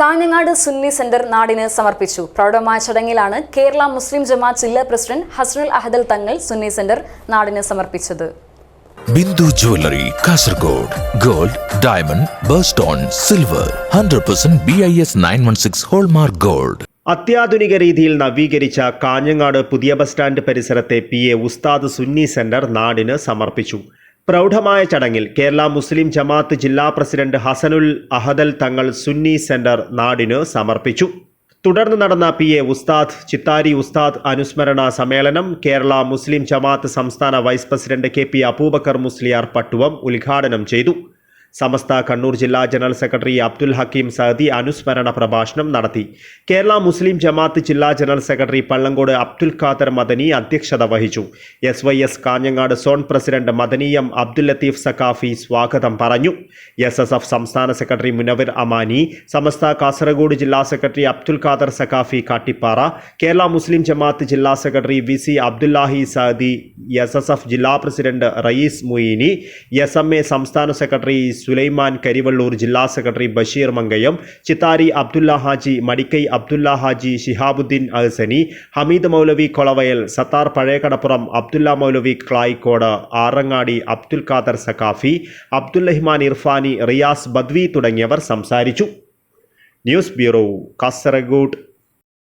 Kanhangad Sunni centre നാടിന് സമർപ്പിച്ചു. പ്രൗഢമായ ചടങ്ങിലാണ് കേരള മുസ്ലിം ജമാഅത്ത് ജില്ലാ പ്രസിഡന്റ് ഹസ്നുൽ അഹദൽ തങ്ങൾ സുന്നി സെന്റർ നാടിന് സമർപ്പിച്ചത്. Bindu jewellery Kasargod gold diamond birthstone silver hundred percent B I S nine one six hallmark gold. അത്യാധുനിക രീതിയിൽ നവീകരിച്ച കാഞ്ഞങ്ങാട് പുതിയ ബസ് സ്റ്റാൻഡ് പരിസരത്തെ P A Usthad Sunni centre നാടിന് സമർപ്പിച്ചു. പ്രൗഢമായ ചടങ്ങിൽ കേരള മുസ്ലിം ജമാഅത്ത് ജില്ലാ പ്രസിഡന്റ് ഹസനുൽ അഹദൽ തങ്ങൾ സുന്നി സെന്റർ നാടിന് സമർപ്പിച്ചു. തുടർന്ന് നടന്ന പി എ ഉസ്താദ് ചിത്താരി ഉസ്താദ് അനുസ്മരണ സമ്മേളനം കേരള മുസ്ലിം ജമാഅത്ത് സംസ്ഥാന vice president K P Aboobacker Musliyar Pattuvam ഉദ്ഘാടനം ചെയ്തു. സമസ്ത കണ്ണൂർ ജില്ലാ ജനറൽ സെക്രട്ടറി അബ്ദുൽ ഹക്കീം സഹദി അനുസ്മരണ പ്രഭാഷണം നടത്തി. കേരള മുസ്ലിം ജമാഅത്ത് ജില്ലാ ജനറൽ സെക്രട്ടറി പള്ളങ്കോട് അബ്ദുൽ ഖാദർ മദനി അധ്യക്ഷത വഹിച്ചു. S Y S Kanhangad zone president Madani M Abdul Latheef Saqafi സ്വാഗതം പറഞ്ഞു. എസ് എസ് എഫ് സംസ്ഥാന സെക്രട്ടറി മുനവിർ അമാനി സമസ്ത കാസർഗോഡ് ജില്ലാ സെക്രട്ടറി അബ്ദുൽ ഖാദർ സക്കാഫി കാട്ടിപ്പാറ കേരള മുസ്ലിം ജമാഅത്ത് ജില്ലാ secretary V C Abdullahi Sahadi S S F ജില്ലാ president Rayees Muini S M A സംസ്ഥാന secretary Sulaiman Karivellur ജില്ലാ secretary Basheer Mankayam Chithari Abdulla Haji Madikai Abdulla Haji Shihabuddin Ahsani Hameed Moulavi Kolavayal Sathar Pazhayakadappuram Abdulla Moulavi Klayikode Arangadi Abdul Khader Saqafi Abdullahiman Irfani Riyas ബദ്വി തുടങ്ങിയവർ സംസാരിച്ചു. News bureau Kasargod.